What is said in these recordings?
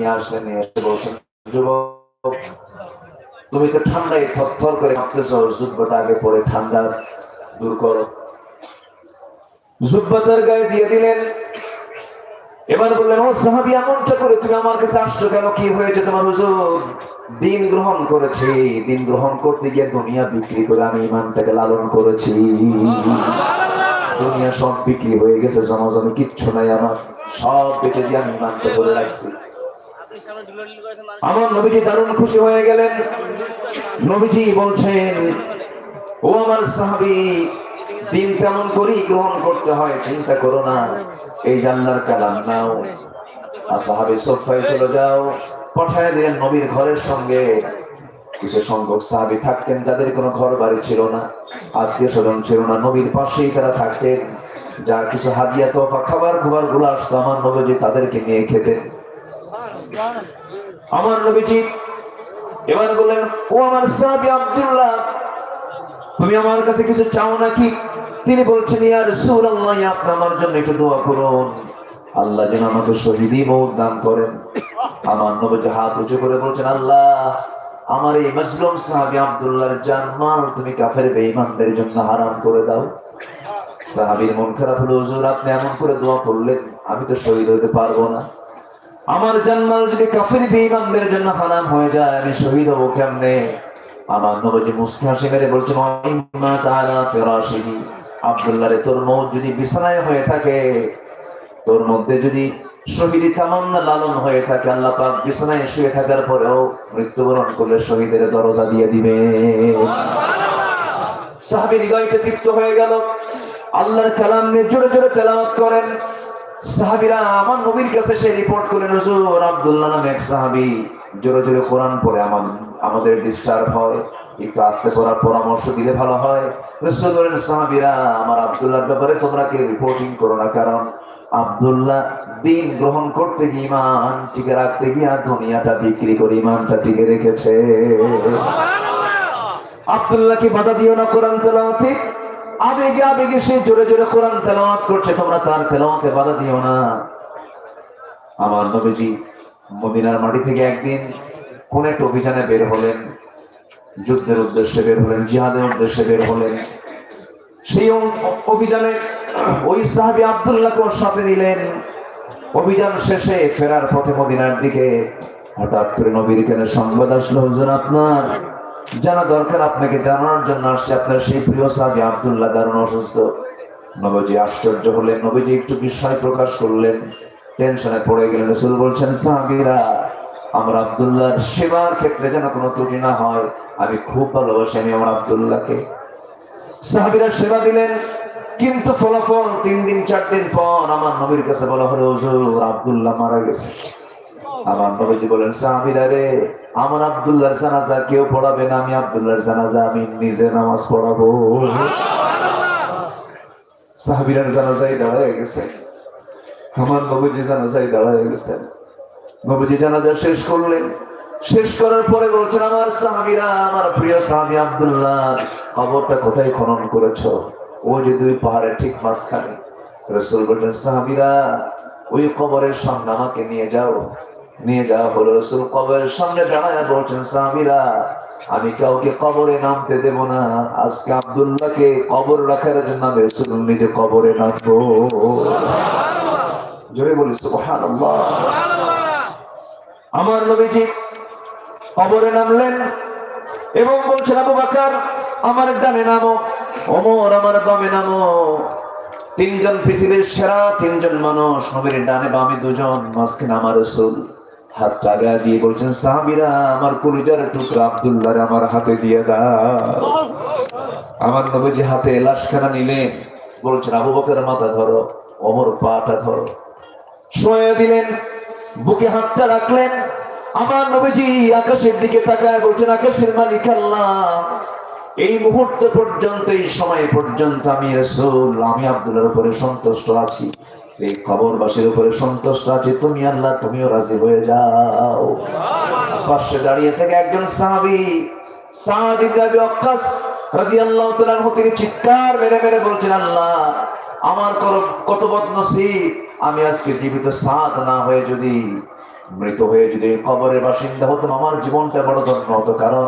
নিয়ে আসলেন নিয়ে এসে বলছেন, যুবক, তুমি তো ঠান্ডায় থরথর করে কাঁপতেছ, জুব্বাটা আগে পরে ঠান্ডা দূর করো। জুব্বা তার গায়ে দিয়ে দিলেন। এবার বললেন, ও সাহাবি, এমনটা করে তুমি আমার কাছে আসছো কেন? কি হয়েছে তোমার হুজুর? দিন গ্রহণ করেছি, দিন গ্রহণ করতে গিয়ে দুনিয়া বিক্রি করে আমি ইমানটাকে লালন করেছি। দুনিয়া সব বিক্রি হয়ে গেছে জনজনে কিচ্ছু নাই আমার। সব বেঁচে দিয়ে আমি ইমানটা ধরে রাখছি। আমার নবীজি দারুণ খুশি হয়ে গেলেন। নবীজি বলছেন ও আমার সাহাবি, দিন তেমন করি গ্রহণ করতে হয়, চিন্তা করো না, এই জান্নার কালাম নাও। আর সাহাবি সোফায় চলে যাও, পাঠায় দিলেন নবীর ঘরের সঙ্গে। কিছু সংখ্যক সাহাবি থাকতেন, যাদের কোনো ঘর বাড়ি ছিল না আত্মীয় স্বজন ছিল না, নবীর পাশেই তারা থাকতেন। যা কিছু হাদিয়া, তোফা খাবার খাবারগুলো আসতো, আমার নবীজি তাদেরকে নিয়ে খেতেন। আমার নবীজি এবার বললেন, ও আমার সাহাবি আব্দুল্লাহ, তুমি আমার কাছে কিছু চাও নাকি? তিনি বলছেন, ইয়া রাসূলুল্লাহ, আপনি আমার জন্য একটু দোয়া করুন। আল্লাহ যেন আমাকে শহীদি মৌত দান করেন। আমার নবীজি হাত উঁচু করে বলছেন, আল্লাহ, আমার এই মাসলুম সাহাবী আব্দুল্লাহর জান মাল তুমি কাফের বেঈমানদের জন্য হারাম করে দাও। সাহাবীর মন খারাপ হলো, হুজুর, আপনি এমন করে দোয়া করলেন, আমি তো শহীদ হতে পারব না। আমার জানমাল যদি কাফের বেঈমানদের জন্য হারাম হয়ে যায়, আমি শহীদ হব কেমনে? আমার নবজি মুসকি হাসি মেরে বলছেন ওয়াইম্মা তাআলা ফিরাশিহি। আব্দুল্লাহ রে তোর মৌত যদি বিছানায় হয়ে থাকে, তোর মধ্যে যদি শহীদি তামান্না লালন হয়ে থাকে, আল্লাহ পাক বিছানায় শুয়ে থাকার পরেও মৃত্যুবরণ করলে শহীদের দরজা দিয়ে দিবে। সাহাবী হৃদয়টা তৃপ্ত হয়ে গেল। আল্লাহর কালাম নিয়ে জোরে জোরে তেলাওয়াত করেন। সাহাবীরা আমার নবীর কাছে সে রিপোর্ট করলেন হুজুর আব্দুল্লাহ নামে এক সাহাবী জোরে জোরে কোরআন পড়ে আমার আমাদের ডিস্টার্ব হয় একটু আস্তে পড়ার পরামর্শ দিলে ভালো হয়। রসুল বলেন সাহাবীরা আমার আব্দুল্লাহর ব্যাপারে তোমরা কি রিপোর্টিং করো না কারণ আব্দুল্লাহ দিন গ্রহণ করতে গিয়ে ইমান টিকে রাখতে গিয়ে আর দুনিয়াটা বিক্রি করে ইমানটা টিকে রেখেছে। আব্দুল্লাহকে বাধা দিও না কোরআন তেলাওয়াতে। আবেগে আবেগে সে জোরে জোরে কোরআন তেলাওয়াত করছে, তোমরা তার তেলাওয়াতে বাধা দিও না। আমার নবীজি মদিনার মাটি থেকে একদিন কোন একটা অভিযানে বের হলেন, যুদ্ধের উদ্দেশ্যে বের হলেন, জিহাদের উদ্দেশ্যে বের হলেন। সেই অভিযানে ওই সাহাবী আব্দুল্লাহকে ওর সাথে নিলেন। অভিযান শেষে ফেরার পথে মদিনার দিকে হঠাৎ করে নবীর কেন সংবাদ আসলো, হুজুর, আপনার জানা দরকার আপনাকে জানানোর জন্য আসছে আপনার সেই প্রিয় সাহাবী আবদুল্লাহ দারুণ অসুস্থ। নবীজি আশ্চর্য হলেন, নবীজি একটু বিস্ময় প্রকাশ করলেন। টেনশনে পড়ে গেলেন, রসুল বলছেন, সাহাবিরা, আমার আব্দুল্লাহর সেবার ক্ষেত্রে যেন কোনো ত্রুটি না হয়, আমি খুব ভালোবাসি আমি আমার আব্দুল্লাহকে। সাহাবিরা সেবা দিলেন, কিন্তু ফলাফল তিন দিন, চার দিন পর আমার নবীর কাছে বলা হলো আব্দুল্লাহ মারা গেছে। আমার নবীজি বলেন সাহাবীরা রে আমার আব্দুল্লাহর জানাজা কেউ পড়াবে না আমি আব্দুল্লাহর জানাজা আমি নিজে নামাজ পড়াবো। সাহাবীরার জানাজাই দাঁড়ায় গেছে। আমার নবীজি জানাজাই দাঁড়ায় গেছেন নবীজি জানাজা শেষ করলেন। শেষ করার পরে বলছেন আমার সাহাবীরা আমার প্রিয় সাহাবী আব্দুল্লাহ কবরটা কোথায় খনন করেছ? ও যে দুই পাহাড়ের ঠিক মাঝখানে। রসুল বলছেন সাহাবিরা ওই কবরের সামনে আমাকে নিয়ে যাও। নিয়ে যাওয়া হলো। রসুল কবরের সামনে দাঁড়ায় বলছেন সাহাবীরা আমি কাউকে কবরে নামতে দেব না। আজকে আব্দুল্লাহকে কবর রাখার জন্য আমি রসুল নিজে কবরে নামবো। জোরে বলি সুবহানাল্লাহ। আমার নবীজি কবরে নামলেন এবং বলছেন আবু বাকার আমার ডানে নামো ওমর আমার বামে নামো। তিনজন পৃথিবীর সেরা তিনজন মানুষ নবীর ডানে বামে দুজন মাঝখানে আমার রসুল। দিয়ে বলছেন আমার কলিজার টুকরা আব্দুল্লাহ আমার হাতে দিয়ে আমার নবীজি হাতে লাশখানা বলছেন, আবু বকর মাথা ধরো, ওমর পাটা ধরো। দিলেন, বুকে হাতটা রাখলেন। আমার নবীজি আকাশের দিকে তাকায় বলছেন, আকাশের মালিক আল্লাহ, এই মুহূর্ত পর্যন্ত, এই সময় পর্যন্ত আমি রসুল, আমি আব্দুলের উপরে সন্তুষ্ট আছি। এই খবর কবরবাসীর উপরে সন্তুষ্ট আছি তুমি আল্লাহ তুমিও রাজি হয়ে যাও। পাশে দাঁড়িয়ে থেকে একজন সাহাবি সাদ ইবনে আবি ওয়াক্কাস রাদিয়াল্লাহু তাআলা আনহু তিনি চিৎকার মেরে মেরে বলছেন আল্লাহ আমার কত বদনসিব। আমি আজকে জীবিত সাদ না হয়ে যদি মৃত হয়ে যদি কবরের বাসিন্দা হতাম আমার জীবনটা বড় ধন্য হতো। কারণ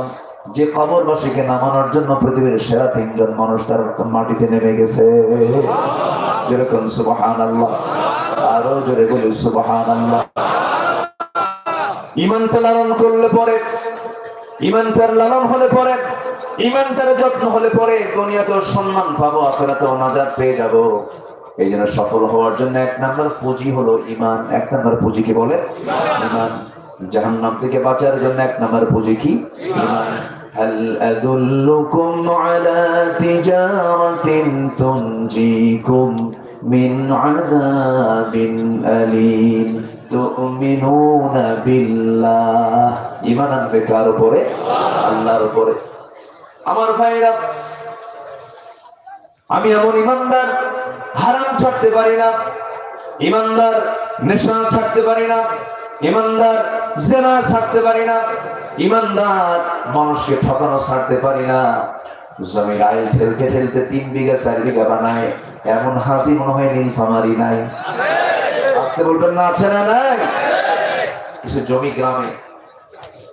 যে কবরবাসীকে নামানোর জন্য পৃথিবীর সেরা তিনজন মানুষ তার মাটিতে নেমে গেছে। যেরকম সুবাহান আল্লাহ আরো জোরে বলি সুবাহান আল্লাহ ইমানটা লালন করলে পরে ইমানটার লালন হলে পরে ইমানটার যত্ন হলে পরে দুনিয়াতেও সম্মান পাবো আখেরাতেও নাজাত পেয়ে যাব এই জন্য সফল হওয়ার জন্য এক নাম্বার পুঁজি হলো ইমান এক নাম্বার পুঁজি কি বলে ইমান জাহান্নাম থেকে বাঁচার জন্য এক নাম্বার পুঁজি কি ইমান هل أدلكم على تجارة تنجيكم من عذاب أليم تؤمنون بالله ইমান আনবে কার উপরে আল্লাহর উপরে আমার ভাইরা আমি এমন ইমানদার হারাম ছাড়তে পারি না ইমানদার নেশা ছাড়তে পারি না ইমানদার জেনা ছাড়তে পারি না ইমানদার মানুষকে ঠকানো ছাড়তে পারি না জমির আইল ঠেলতে ঠেলতে তিন বিঘা চার বিঘা বানায় এমন হাসি মনে হয় নীলফামারি নাই। আসতে বলবেন না, আছে না নাই? কিছু জমি গ্রামে,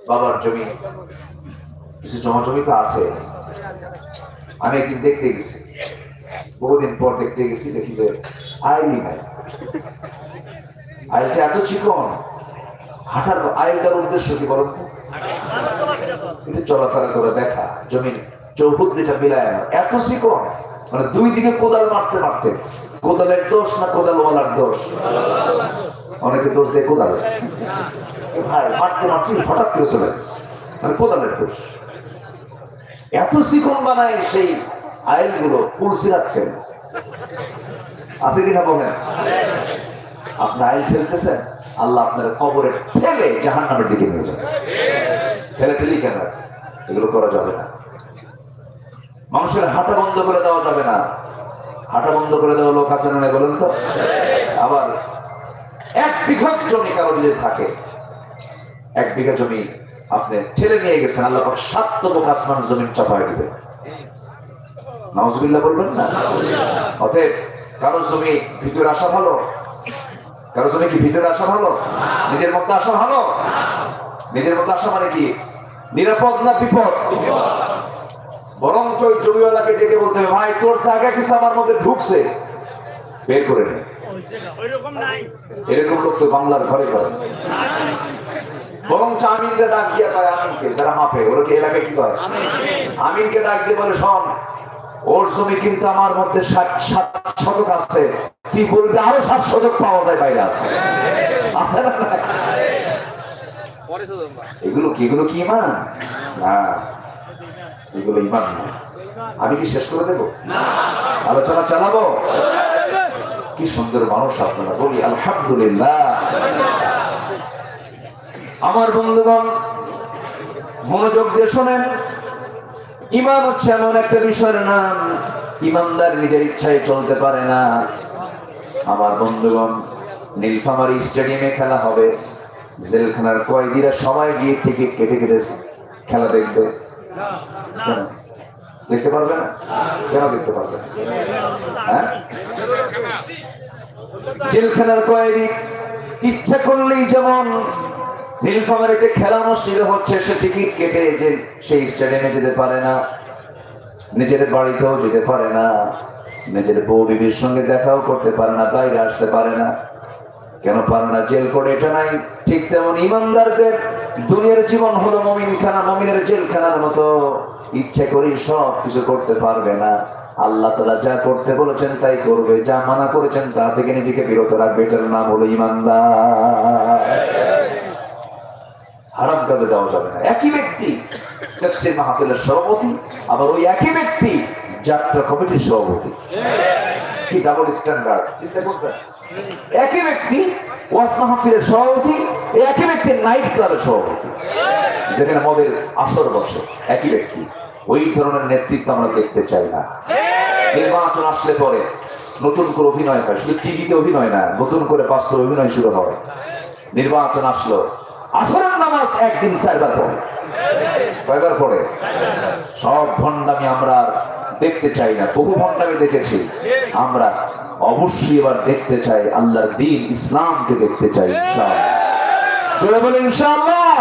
বাবার জমি, কিছু জমা জমি তো আছে। আমি একদিন দেখতে গেছি, বহুদিন পর দেখতে গেছি, দেখি যে আইলই নাই। আইলটা এত চিকন, হাঁটার আইলটার উদ্দেশ্য কি বলুন তো? একটু চলাফেরা করে দেখা জমিন চৌহদ্দিটা মিলায় না এত চিকন মানে দুই দিকে কোদাল মারতে মারতে। কোদালের দোষ না কোদালওয়ালার দোষ? অনেকে দোষ দেয় কোদালের ভাই, মারতে মারতে হঠাৎ করে চলে মানে কোদালের দোষ। এত চিকন বানায় সেই আইলগুলো পুলসিরাত ফেলে আছে কিনা বলেন? আপনি আইল ঠেলতেছেন, আল্লাহ আপনার কবরে ঠেলে জাহান নামের দিকে নিয়ে যাবে। ঠেলে ঠেলি কেন? এগুলো করা যাবে না। মানুষের হাঁটা বন্ধ করে দেওয়া যাবে না। হাঁটা বন্ধ করে দেওয়া লোক আছে না বলেন তো? আবার এক বিঘা জমি কারও যদি থাকে, এক বিঘা জমি আপনি ঠেলে নিয়ে গেছেন, আল্লাহ সাত তবক আসমান জমিন চাপায় দিবে নজবিল্লা বলবেন না? অতএব কারও জমি ভিতরে আসা ভালো? কারও জমি কি ভিতরে আসা ভালো? নিজের মধ্যে আসা ভালো? নিজের মধ্যে আসা মানে কি? নিরাপদ না বিপদ? বরঞ্চ ওই জমিওয়ালাকে ডেকে বলতে হবে ভাই তোর জায়গা কিছু আমার মধ্যে ঢুকছে। বের করে নে। এরকম লোক তো বাংলার ঘরে করে বরঞ্চ আমিনকে ডাক দিয়ে কয় আমিনকে যারা মাপে ওরা কি এলাকায় কি করে? আমিনকে ডাক দিয়ে বলে শোন ওর জমি কিন্তু আমার মধ্যে ষাট সাত শতক আছে। তুই বলবি আরও সাত শতক পাওয়া যায় বাইরে আছে। আছে না এগুলো কি? এগুলো কি ইমান? না। এগুলো ইমান আমি কি শেষ করে দেবো? আলোচনা চালাবো? কি সুন্দর মানুষ আপনারা, বলি আলহামদুলিল্লাহ। আমার বন্ধুগণ, মনোযোগ দিয়ে শোনেন। ইমান হচ্ছে এমন একটা বিষয়ের নাম, ইমানদার নিজের ইচ্ছায় চলতে পারে না। আমার বন্ধুগণ, নীলফামারি স্টেডিয়ামে খেলা হবে। জেলখানার কয়েদিরা সবাই গিয়ে টিকিট কেটে কেটে খেলা দেখবে? দেখতে পারবে না? কেন দেখতে পারবে হ্যাঁ? জেলখানার কয়েদি ইচ্ছা করলেই যেমন নীলফামারিতে খেলা অনুষ্ঠিত হচ্ছে, সে টিকিট কেটে যে সেই স্টেডিয়ামে যেতে পারে না, নিজের বাড়িতেও যেতে পারে না, নিজের বউ বিবির সঙ্গে দেখাও করতে পারে না, বাইরে আসতে পারে না। কেন পারে না? জেল করে এটা নাই, ঠিক তেমন ইমানদারদের দুনিয়ার জীবন হলো মমিন খানা মমিনের জেলখানার মতো। ইচ্ছে করি সব কিছু করতে পারবে না। আল্লাহ তালা যা করতে বলেছেন তাই করবে, যা মানা করেছেন তা থেকে নিজেকে বিরত রাখবে, এটার নাম হলো ইমানদার। হারাম কাজে যাওয়া যাবে না। একই ব্যক্তি তাফসীর মাহফিলের সভাপতি, আবার ওই একই ব্যক্তি, যাত্রা কমিটির সভাপতি। কি ডাবল স্ট্যান্ডার্ড চিন্তা করছেন? একই ব্যক্তি ওয়াস মাহফিলের সভাপতি একই ব্যক্তি নাইট ক্লাবের সভাপতি, যেখানে মদের আসর বসে, একই ব্যক্তি। ওই ধরনের নেতৃত্ব আমরা দেখতে চাই না। নির্বাচন আসলে পরে নতুন করে অভিনয় হয়, শুধু টিভিতে অভিনয় না, নতুন করে বাস্তব অভিনয় শুরু হয়। নির্বাচন আসলো। আসরের নামাজ একদিন চারবার পড়ে। কয়বার পড়ে? সব ভণ্ডামি আমরা দেখতে চাই না বহু ভণ্ডামি দেখেছি। আমরা অবশ্যই এবার দেখতে চাই আল্লাহর দিন ইসলামকে দেখতে চাই জোরে বলে ইনশাআল্লাহ।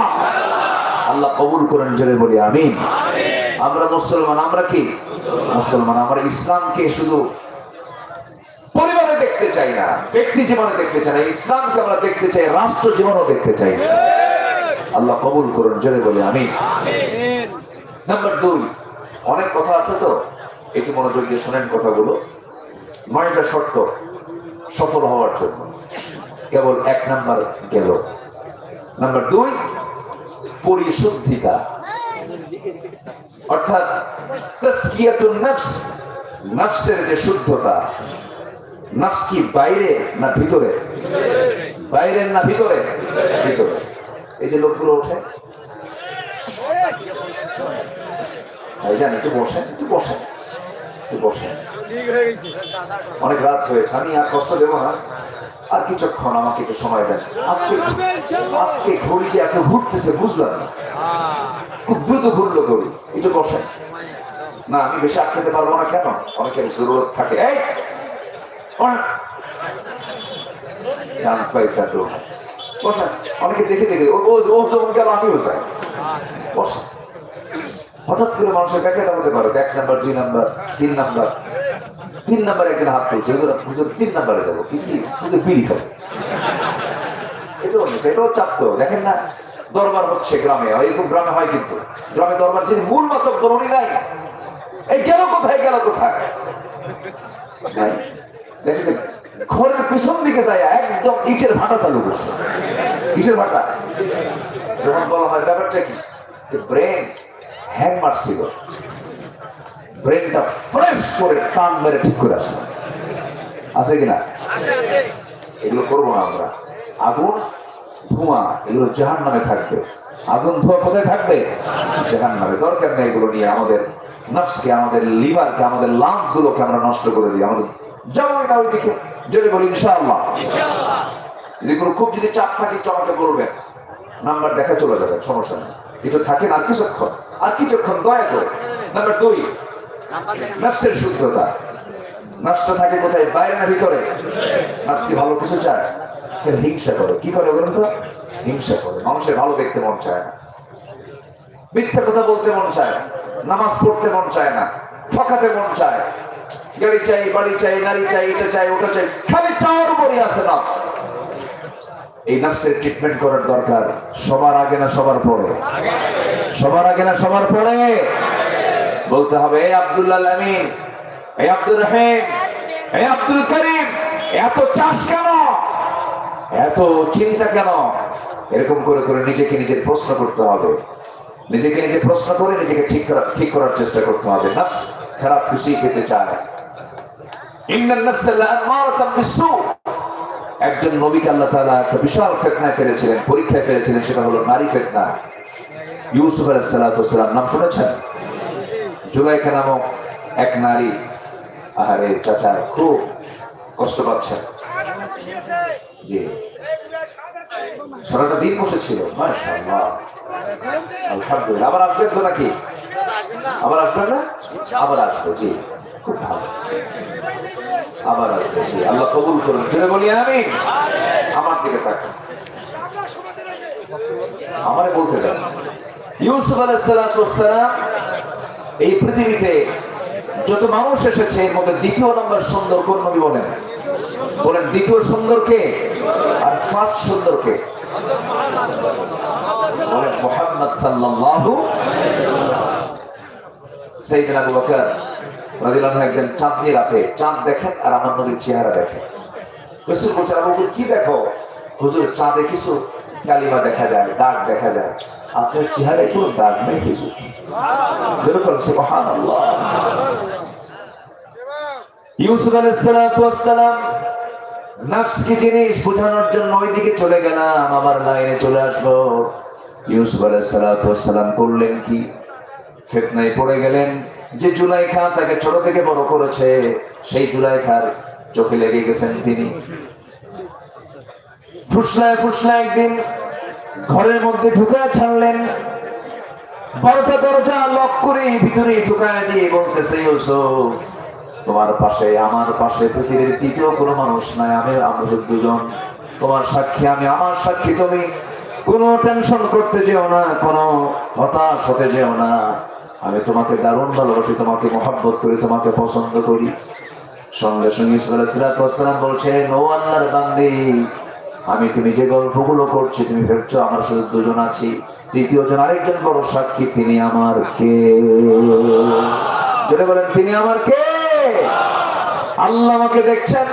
আল্লাহ কবুল করেন জোরে বলি আমিন। আমরা মুসলমান আমরা কি? মুসলমান আমরা ইসলামকে শুধু পরিবারে দেখতে চাই না ব্যক্তি জীবনে দেখতে চাই না ইসলামকে আমরা দেখতে চাই রাষ্ট্র জীবনও দেখতে চাই আল্লাহ কবুল করুন জোরে বলি আমি নাম্বার দুই অনেক কথা আছে তো? একটু মনোযোগ দিয়ে শোনেন কথাগুলো। নয়টা শর্ত সফল হওয়ার জন্য। কেবল এক নাম্বার গেল। নাম্বার দুই, পরিশুদ্ধিতা। অর্থাৎ তাসকিয়াতুন নফস, নফসের যে শুদ্ধতা, নফস কি বাইরে না ভিতরে? বাইরের না ভিতরে? ভিতরে। এই যে লোকগুলো ওঠে। ভাইজান, একটু বসেন একটু বসেন। অনেক রাত হয়েছে আমি আর কষ্ট দেবো না। আর কিছুক্ষণ আমাকে একটু সময় দেন। আজকে আজকে ঘড়ি যে এত ঘুরতেছে বুঝলাম খুব দ্রুত ঘুরলো ঘড়ি। একটু বসেন। না আমি বেশি আটকাতে পারব না কেন? অনেকের জরুরত থাকে। এই! পাইছে বসেন। অনেকে দেখে দেখে ও ও ও যখন গেল আমিও যাই। বসেন। হঠাৎ করে মানুষের ব্যাখ্যা হতে পারে এক নাম্বার দুই নাম্বার তিন নাম্বার। তিন নাম্বার একদিন হাত হুজুর তিন নাম্বারে যাব কি কি? হুজুর বিড়ি খাব। এটাও নেই, এটাও চাপ তো। দেখেন না দরবার হচ্ছে গ্রামে এরকম গ্রামে হয় কিন্তু। গ্রামে দরবার যিনি মূল মাতব উনি নাই। এই গেল কোথায় গেল কোথায়? নাই। দেখেছেন ঘরের পিছন দিকে যায় একদম ইটের ভাটা চালু করছে। কিসের ভাটা। যখন বলা হয় ব্যাপারটা কি? ব্রেন হ্যাং মারছিল। ব্রেনটা ফ্রেশ করে টান মেরে ঠিক করে আসলো। আছে কিনা? এগুলো করব না আমরা। আগুন ধোঁয়া এগুলো জাহান নামে থাকবে। আগুন ধোঁয়া কোথায় থাকবে? জাহান নামে দরকার নেই এগুলো নিয়ে আমাদের নফসকে আমাদের লিভারকে আমাদের লাংস গুলোকে আমরা নষ্ট করে দিই। আমাদের যাবোই না ওইদিকে যদি বলি ইনশাআল্লাহ। যদি কোনো খুব যদি চাপ থাকে আমাকে বলবেন। নাম্বার দেখা চলে যাবে সমস্যা নেই। এটা থাকে না কিছুক্ষণ। আর কিছুক্ষণ দয়া করে। নাম্বার দুই, নফসের শুদ্ধতা। নষ্ট থাকে কোথায়? বাইরে না ভিতরে? নফস কি ভালো কিছু চায়? হিংসা করে। কি করে বলুন তো? হিংসা করে। মানুষের ভালো দেখতে মন চায় না। মিথ্যা কথা বলতে মন চায় নামাজ পড়তে মন চায় না। ঠকাতে মন চায়। গাড়ি চাই, বাড়ি চাই, নারী চাই, এটা চাই, ওটা চাই। খালি চাওয়ার উপরই আছে নফস। এই নফসের ট্রিটমেন্ট করার দরকার। সবার আগে না সবার পরে? সবার আগে না সবার পরে? বলতে হবে, এই আব্দুল্লাহ আমিন, এই আব্দুর রহিম, এই আব্দুল করিম, এত চাষ কেন? এত চিন্তা কেন? এরকম করে করে নিজেকে নিজের প্রশ্ন করতে হবে। নিজেকে নিজে প্রশ্ন করে নিজেকে ঠিক করা, ঠিক করার চেষ্টা করতে হবে। নফস খারাপ খুশি পেতে চায়। ইন্নান নাফসা লাআমারাতাম বিসসু একজন নবীকে আল্লাহ তাআলা একটা বিশাল ফিতনায় ফেলেছিলেন, পরীক্ষায় ফেলেছিলেন, সেটা হলো নারী ফিতনা। ইউসুফ ওয়াসসালাম, নাম শুনেছেন? জুলাইখা নামক এক নারী, আহারে, চাচা, খুব কষ্ট পাচ্ছেন। সারাটা দিন বসেছিল আলহামদুলিল্লাহ। আবার আসবেন তো নাকি? আবার আসবেন না? আবার আসব, জি। খুব ভালো। আবার আসব। জি, আল্লাহ কবুল করুন। জুড়ে বলি আমি আমার দিকে তাকান। আমারে বলতে দেন। ইউসুফ আলাইসালাম এই পৃথিবীতে যত মানুষ এসেছে, এর মধ্যে দ্বিতীয় নম্বর সুন্দর কোন নবী বলেন? বলেন, দ্বিতীয় সুন্দর কে? আর ফার্স্ট সুন্দর কে? বলেন, মোহাম্মদ সাল্লাল্লাহু সাইয়েদনা আবু বকর আনহু একদিন চাঁদনি রাতে চাঁদ দেখেন আর আমার নবীর চেহারা দেখেন। রাসূল বলছেন, আবু কি দেখো? হুজুর, চাঁদে কিছু কালিমা দেখা যায়, দাগ দেখা যায়। আপনার চেহারায় কোনো দাগ নেই কিছু। ইউসুফ কি জিনিস বোঝানোর জন্য চলে গেলাম আবার লাইনে চলে আসব ইউসুফ আলাইহিসসালাম করলেন কি? ফিতনায় পড়ে গেলেন। যে জুলাইখা তাকে ছোট থেকে বড় করেছে, সেই জুলাইখার চোখে লেগে গেছেন তিনি। ফুসলায় ফুসলায় একদিন ঘরের মধ্যে ঢুকে ছাড়লেন। বারোটা দরজা লক করে ভিতরে ঢুকায় দিয়ে বলতেছে, ইউসুফ, তোমার পাশে, আমার পাশে পৃথিবীর তৃতীয় কোনো মানুষ নাই, আমি আমরা দুজন। তোমার সাক্ষী, আমি আমার সাক্ষী, তুমি কোনো টেনশন করতে যেও না, কোনো হতাশ হতে যেও না। আমি তোমাকে দারুণ ভালোবাসি, তোমাকে মহাব্বত করি, তোমাকে পছন্দ করি। সঙ্গে সঙ্গে ইসলাম বলছেন, ও আল্লাহর বান্দি, আমি তুমি যে গল্পগুলো করছি, তুমি ভেবছো আমার শুধু দুজন আছি। তৃতীয় জন আরেকজন বড় সাক্ষী, তিনি আমার কে? যেটা বলেন, তিনি আমার কে? আল্লাহ আমাকে দেখছেন,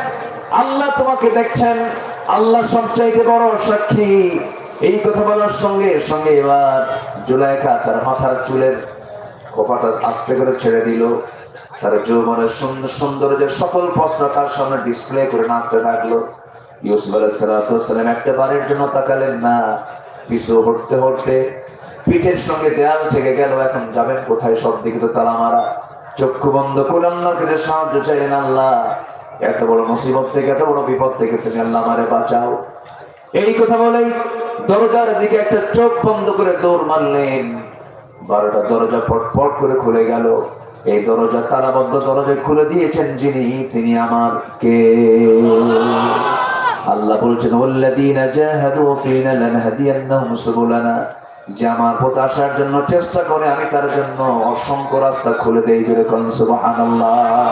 আল্লাহ তোমাকে দেখছেন, আল্লাহ সবচাইতে বড় সাক্ষী। এই কথা বলার সঙ্গে সঙ্গে এবার জুলাইখা তার মাথার চুলের খোপাটা আস্তে করে ছেড়ে দিল। তার যৌবনের সুন্দর সৌন্দর্যের সকল পশ্রা তার সামনে ডিসপ্লে করে নাচতে থাকল। ইউসুফ আলাইসালাম একটা বারের জন্য তাকালেন না। পিছু হটতে হটতে পিঠের সঙ্গে দেয়াল থেকে গেল, এখন যাবেন কোথায়? সব দিকে তো তালা মারা। চক্ষু বন্ধ করে আল্লাহর কাছে সাহায্য চাইলেন, আল্লাহ, এত বড় মুসিবত থেকে, এত বড় বিপদ থেকে তুমি আল্লাহ আমারে বাঁচাও। এই কথা বলেই দরজার দিকে একটা চোখ বন্ধ করে দৌড় মারলেন। বারোটা দরজা পট করে খুলে গেল। এই দরজা তালাবদ্ধ দরজা খুলে দিয়েছেন যিনি, তিনি আমার কে? আল্লাহ বলছেন ওয়াল্লাযীনা জাহাদু ফীনা লানহাদিয়ান্নাহুম সুবুলানা। যে আমার পথে আসার জন্য চেষ্টা করে, আমি তার জন্য অসংখ্য রাস্তা খুলে দেই জোরে কোন, সুবহানাল্লাহ।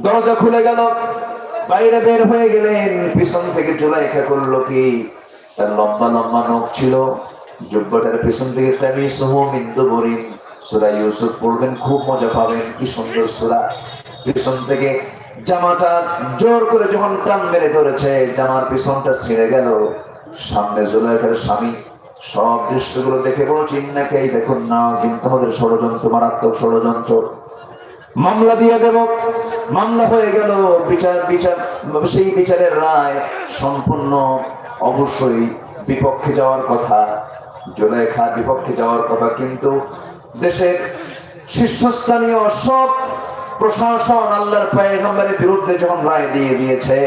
দরজা খুলে গেল, বাইরে বের হয়ে গেলেন, পিছন থেকে জুলাইখা করল কি? তার লম্বা লম্বা নখ ছিল। জুব্বাটার পিছন থেকে মিন্দু বরিন সুরা ইউসুফ পড়বেন, খুব মজা পাবেন। কি সুন্দর সুরা। পিছন থেকে জামাটা জোর করে যখন টান মেরে ধরেছে, জামার পিছনটা ছিঁড়ে গেল। সামনে জুলাইখার স্বামী, সব দৃশ্যগুলো দেখে বলো চিন্নাকে এই দেখুন না তোমাদের ষড়যন্ত্র, মারাত্মক ষড়যন্ত্র। মামলা দিয়ে দেব, মামলা হয়ে গেল, বিচার বিচার, সেই বিচারের রায় সম্পূর্ণ অবশ্যই বিপক্ষে যাওয়ার কথা। জুলেখা বিপক্ষে যাওয়ার কথা কিন্তু দেশের শীর্ষস্থানীয় সব প্রশাসন আল্লাহর পায়গম্বরের বিরুদ্ধে যখন রায় দিয়ে দিয়েছে,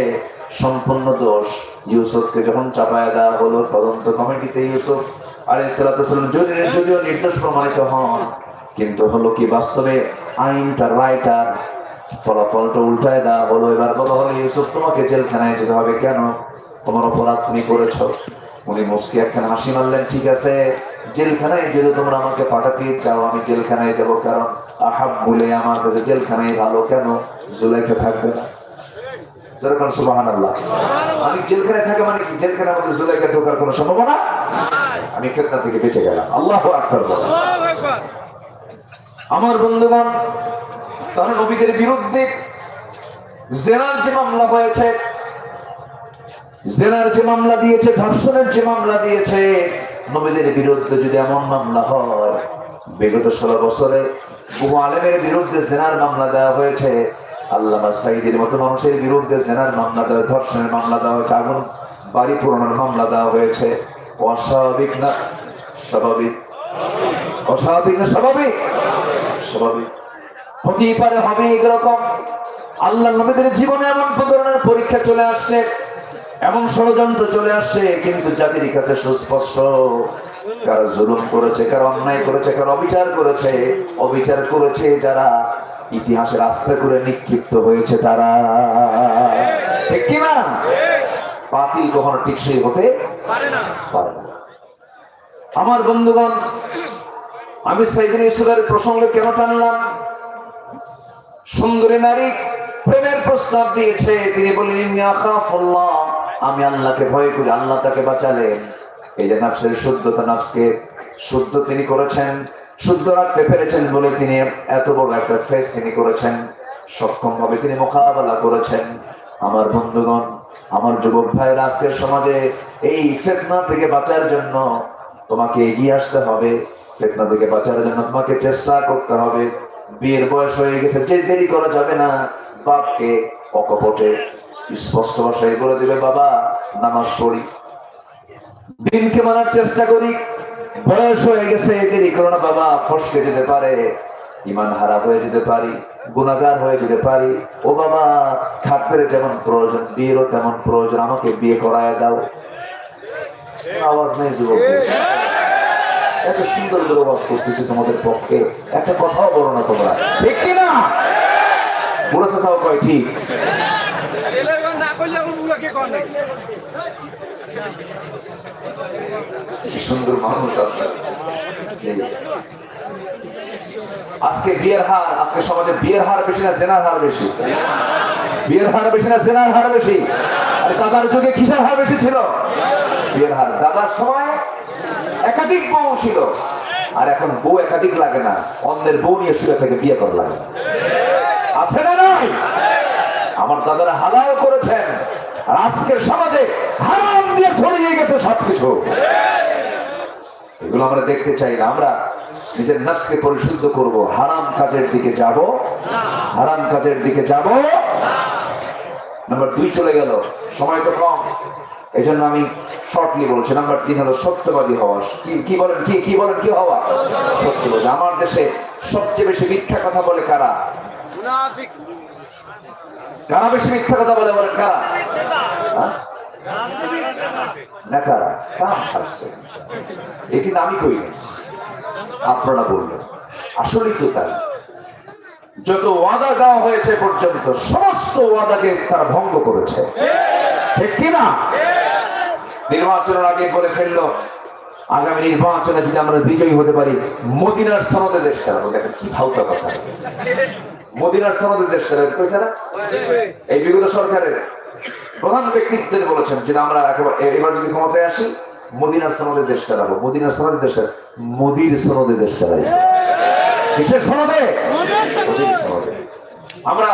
সম্পূর্ণ দোষ ইউসুফকে যখন চাপায় দেওয়া হলো, তদন্ত কমিটিতে ইউসুফ আলাইসালাম যদিও যদিও নির্দোষ প্রমাণিত হন, কিন্তু হলো কি বাস্তবে আইনটা, রায়টা, ফলাফলটা উল্টায় দেওয়া হলো। এবার বলা হলো, ইউসুফ, তোমাকে জেলখানায় যেতে হবে কেন? তোমার অপরাধ তুমি করেছ। উনি মুসকি একখানে হাসি মারলেন ঠিক আছে? জেলখানায় যদি তোমরা আমাকে পাঠাতে চাও আমি জেলখানায় যাব কারণ আহাব বলে আমার কাছে জেলখানায় ভালো কেন? জুলাইকে থাকবে না। যেরকম সুবাহান আল্লাহ আমি জেলখানায় থাকে মানে কি? জেলখানার মধ্যে জুলাইকে ঢোকার কোনো সম্ভাবনা? আমি ফেতনা থেকে বেঁচে গেলাম। আল্লাহ আকবর। আমার বন্ধুগণ তারা নবীদের বিরুদ্ধে জেনার যে মামলা হয়েছে জেনার যে মামলা দিয়েছে, ধর্ষণের যে মামলা দিয়েছে, নবীদের বিরুদ্ধে যদি এমন মামলা হয়, বিগত ষোলো বছরে বহু আলেমের বিরুদ্ধে জেনার মামলা দেওয়া হয়েছে, আল্লামা সাইদের মতো মানুষের বিরুদ্ধে জেনার মামলা দেওয়া, ধর্ষণের মামলা দেওয়া হয়েছে, আগুন, বাড়ি পুরানোর মামলা দেওয়া হয়েছে। অস্বাভাবিক না? স্বাভাবিক। অস্বাভাবিক না স্বাভাবিক? স্বাভাবিক। হতেই পারে হবে এরকম। আল্লাহ নবীদের জীবনে এমন ধরনের পরীক্ষা চলে আসছে। এমন ষড়যন্ত্র চলে আসছে, কিন্তু জাতির কাছে সুস্পষ্ট। কারও জুলুম করেছে, কারও অন্যায় করেছে, কারও অবিচার করেছে। অবিচার করেছে যারা ইতিহাসের আস্তে করে নিক্ষিপ্ত হয়েছে তারা। ঠিক কিনা? বাতিল কখনো টিকসই হতে পারে না। আমার বন্ধুগণ, আমি সাইদিন ইসুরের প্রসঙ্গে কেন টানলাম? সুন্দরী নারী প্রেমের প্রস্তাব দিয়েছে। তিনি বললেন আমি আল্লাহকে ভয় করি, আল্লাহ তাকে বাঁচালে। এই যে নাফসের শুদ্ধতা, নাফসকে শুদ্ধ তিনি করেছেন, শুদ্ধ রাখতে পেরেছেন বলে তিনি এত বড় একটা ফেস তিনি করেছেন সক্ষম ভাবে তিনি মোকাবেলা করেছেন। আমার বন্ধুগণ, আমার যুবক ভাইয়ের, আজকের সমাজে এই ফেতনা থেকে বাঁচার জন্য তোমাকে এগিয়ে আসতে হবে। ফেতনা থেকে বাঁচার জন্য তোমাকে চেষ্টা করতে হবে। বিয়ের বয়স হয়ে গেছে, যে দেরি করা যাবে না, বাপকে অকপটে স্পষ্ট ভাষায় বলে দিবে বাবা? নামাজ পড়ি। দিনকে মানার চেষ্টা করি। বয়স হয়ে গেছে, দেরি করো বাবা, ফসকে যেতে পারে ইমান হারা হয়ে যেতে পারি গুণাগার হয়ে যেতে পারি। ও বাবা থাকতে যেমন প্রয়োজন, বিয়েরও তেমন প্রয়োজন, আমাকে বিয়ে করায় দাও। আওয়াজ নেই, যুবক। এত সুন্দর করে করতেছি তোমাদের পক্ষে। একটা কথাও বলো না তোমরা। ঠিক কি না বুড়ো চাচাও কয়, ঠিক ছেলের ঘর না করলে এখন বুড়োকে কর নাকি কি সুন্দর মানুষ আজকে বিয়ের হার, আজকে সমাজে বিয়ের হার বেশি না জেনার হার বেশি? বিয়ের হার বেশি না জেনার হার বেশি? আর দাদার যুগে কিসের হার বেশি ছিল? বিয়ের হার। দাদার সময় একাধিক বউ ছিল। আর এখন বউ একাধিক লাগে না। অন্যের বউ নিয়ে শুয়ে থেকে বিয়ে করা লাগে। আছে না নাই? আমার দাদারা হালাল করেছেন। আজকের সমাজে হারাম দিয়ে ছড়িয়ে গেছে সবকিছু। এগুলো আমরা দেখতে চাই না। আমরা নিজের নফসকে পরিশুদ্ধ করব। হারাম কাজের দিকে যাব। হারাম কাজের দিকে যাব। নাম্বার দুই চলে গেল। সময় তো কম। এই জন্য আমি শর্টলি বলছি, নাম্বার তিন হলো সত্যবাদী হওয়া। কি বলেন, কি কি বলেন, কি হওয়া? সত্যবাদী। আমার দেশে সবচেয়ে বেশি মিথ্যা কথা বলে কারা? কারা বেশি মিথ্যা কথা বলে বলেন, কারা? হ্যাঁ? আমি আসলেই তাই। যত ওয়াদা হয়েছে পর্যন্ত সমস্ত ওয়াদাকে তারা ভঙ্গ করেছে। ঠিক কিনা নির্বাচনের আগে বলে ফেলল, আগামী নির্বাচনে যদি আমরা বিজয়ী হতে পারি, মদিনার সনদে দেশ চালাবো। দেখেন কি ভাউটা কথা। মদিনার সনদে দেশ কইছে না এই বিগত সরকারের প্রধান ব্যক্তিত্বের বলেছেন যে আমরা একেবারে এবার যদি ক্ষমতায় আসি মদিনার সনদে দেশ চালাবো। মদিনার সনদে দেশ মোদির সনদে দেশ চালাইছে। কিসের সনদে? আমরা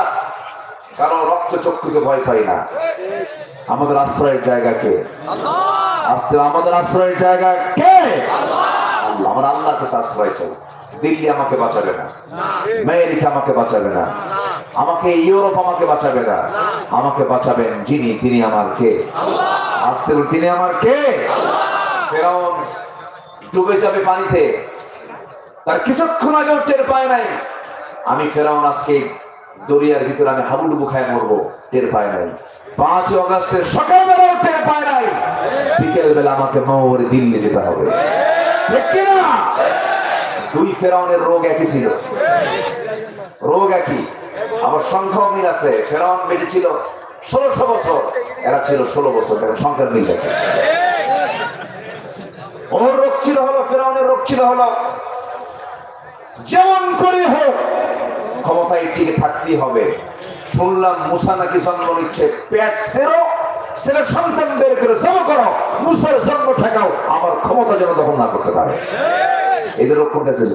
কারও রক্ত চক্ষুকে ভয় পাই না। আমাদের আশ্রয়ের জায়গা কে? আজকে আমাদের আশ্রয়ের জায়গা কে? আল্লাহ। আমার আল্লাহর কাছে আশ্রয় চাই। দিল্লি আমাকে বাঁচাবে না। আমেরিকা আমাকে বাঁচাবে না। আমাকে ইউরোপ আমাকে বাঁচাবে না। আমাকে বাঁচাবেন যিনি তিনি আমার কে? আসতে তিনি আমার কে? ফেরাউন ডুবে যাবে পানিতে। তার কিছুক্ষণ আগেও টের পায় নাই। আমি ফেরাউন আজকে দরিয়ার ভিতরে আমি হাবুডুবু খায় মরবো টের পায় নাই। পাঁচ অগস্টের সকালবেলাও টের পায় নাই। বিকেল বেলা আমাকে মৌরে দিল্লি যেতে হবে। ঠিক কিনা? দুই ফেরাউনের রোগ একই ছিল। রোগ একই। আবার সংখ্যাও মিল আছে। ফেরাউন বেঁচে ছিল ষোলোশো বছর। এরা ছিল ষোলো বছর, কারণ সংখ্যার মিল দেখে ওর রোগ ছিল হলো, ফেরাউনের রোগ ছিল হলো, যেমন করে হোক, ক্ষমতায় টিকে থাকতেই হবে। শুনলাম মুসা নাকি জন্ম নিচ্ছে প্যাট সেরো ছেলের সন্তান বের করে জমা করো মুসার জন্ম ঠেকাও আমার ক্ষমতা যেন দখল না করতে পারে। এদের রোগ কোনটা ছিল?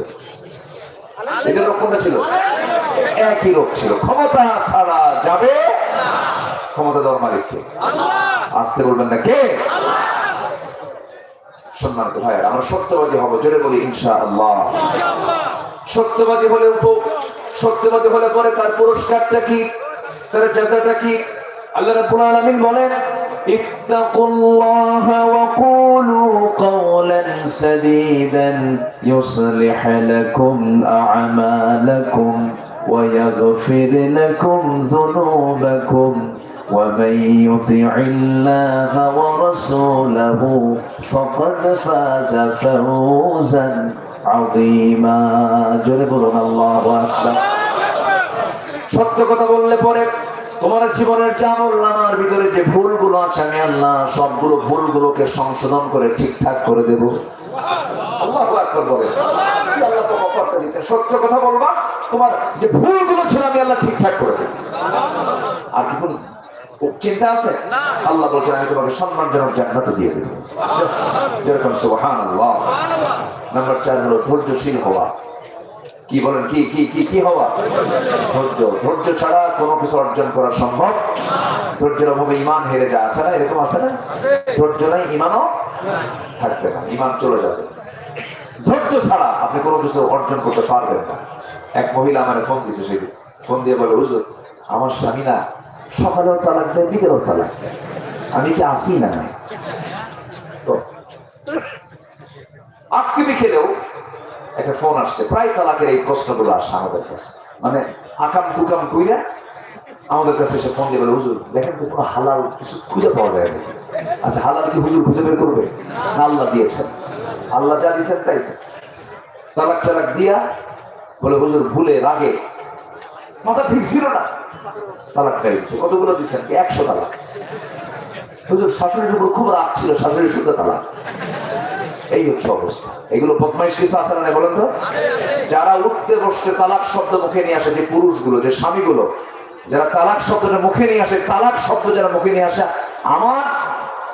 এদের রোগ কোনটা ছিল? একই রোগ ছিল। ক্ষমতা ছাড়া যাবে ক্ষমতা দেওয়ার মালিককে আসতে বলবেন না কে? সম্মানিত ভাই আমরা সত্যবাদী হব জোরে বলি ইনশা আল্লাহ সত্যবাদী হলে উপ সত্যবাদী হলে পরে তার পুরস্কারটা কি তার জাজাটা কি? আল্লাহ রাব্বুল আলামিন বলেন اتقوا الله وقولوا قولا سديدا يصلح لكم أعمالكم ويغفر لكم ذنوبكم ومن يطع الله ورسوله فقد فاز فوزا عظيما جربنا الله أكبر সত্য কথা বললে পরে তোমার জীবনের যে আমল নামার ভিতরে যে ভুলগুলো আছে আমি আল্লাহ সবগুলো ভুলগুলোকে সংশোধন করে ঠিকঠাক করে দেব। আল্লাহ আকবার বলে আল্লাহ তো অফারটা দিচ্ছে? সত্য কথা বলবা? তোমার যে ভুলগুলো ছিল আমি আল্লাহ ঠিকঠাক করে দেব। আর কি কোনো চিন্তা আছে? আল্লাহ বলছেন আমি তোমাকে সম্মানজনক জান্নাত দিয়ে দেব। যেরকম সুবহান আল্লাহ নাম্বার চার হলো ধৈর্যশীল হওয়া। কি বলেন, কি কি কি কি হওয়া? ধৈর্য। ধৈর্য ছাড়া কোনো কিছু অর্জন করা সম্ভব ধৈর্যের অভাবে ইমান হেরে যায়। আসে না? এরকম আছে না? ধৈর্য নাই, ইমানও থাকবে না। ইমান চলে যাবে। ধৈর্য ছাড়া আপনি কোনো কিছু অর্জন করতে পারবেন না। এক মহিলা আমার ফোন দিছে সেদিন। ফোন দিয়ে বলে, হুজুর, আমার স্বামী না সকালেও তালাক দেয়, বিকেলেও তালাক দেয়। আমি কি আসি না আজকে বিকেলেও একটা ফোন আসছে। প্রায় তালাকের এই প্রশ্নগুলো আসে আমাদের কাছে। মানে আকাম কুকাম কইরা আমাদের কাছে এসে ফোন দিয়ে হুজুর, দেখেন তো কোনো হালাল কিছু খুঁজে পাওয়া যায় না আচ্ছা হালাল কি হুজুর খুঁজে বের করবে? আল্লাহ দিয়েছেন। আল্লাহ যা দিয়েছেন তাই। তালাক টালাক দিয়া বলে, হুজুর, ভুলে, রাগে, মাথা ঠিক ছিল না। তালাক খাই দিচ্ছে কতগুলো দিচ্ছেন একশো তালাক। হুজুর, শাশুড়ির উপর খুব রাগ ছিল, শাশুড়ির শুদ্ধ তালাক। এই হচ্ছে অবস্থা। এগুলো বদমাইশ কিছু আছে না বলেন তো? যারা উঠতে বসতে তালাক শব্দ মুখে নিয়ে আসে যে পুরুষগুলো যে স্বামীগুলো যারা তালাক শব্দটা মুখে নিয়ে আসে তালাক শব্দ যারা মুখে নিয়ে আসে আমার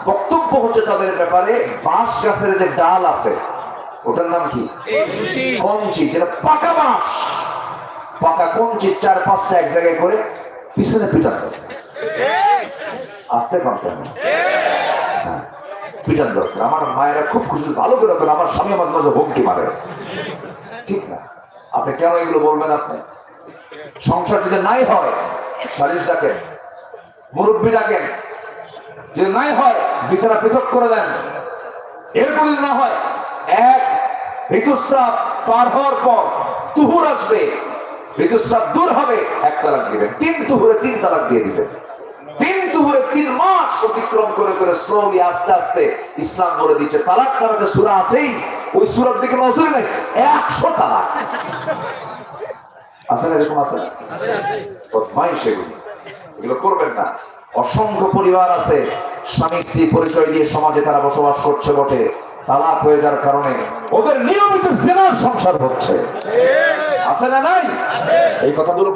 বক্তব্য হচ্ছে তাদের ব্যাপারে বাঁশ গাছের যে ডাল আছে ওটার নাম কি? কঞ্চি। যেটা পাকা বাঁশ। পাকা কঞ্চি চার পাঁচটা এক জায়গায় করে পিছনে দরকার আস্তে কমতেন হ্যাঁ। পিটান দরকার আমার মায়েরা খুব খুশি, ভালো করে করে আমার স্বামী মাঝে মাঝে হুমকি মারে। ঠিক না? আপনি কেন এগুলো বলবেন আপনি? সংসার যদি নাই হয়, সালিশ ডাকেন, মুরব্বী ডাকেন, যদি নাই হয় বিছানা পৃথক করে দেন। এরপর যদি না হয়, এক ঋতুস্রাব পার হওয়ার পর তুহুর আসবে, ঋতুস্রাব দূর হবে, এক তালাক দিবেন। তিন তুহুরে তিন তালাক দিয়ে দিবেন। তিন তিন মাস অতিক্রম করে করে স্লোলি আস্তে আস্তে ইসলাম বলে দিচ্ছে। তালাক নামে সুরা আছেই। ওই সুরার দিকে নজর নেই। একশো তালাক। আছে না এরকম আছে? বদমাই সেগুলো এগুলো করবেন না। অসংখ্য পরিবার আছে। স্বামী স্ত্রী পরিচয় দিয়ে সমাজে তারা বসবাস করছে বটে। তালাক হয়ে যাওয়ার কারণে ওদের নিয়মিত জেনার সংসার হচ্ছে। আছে না নাই? এই কথাগুলো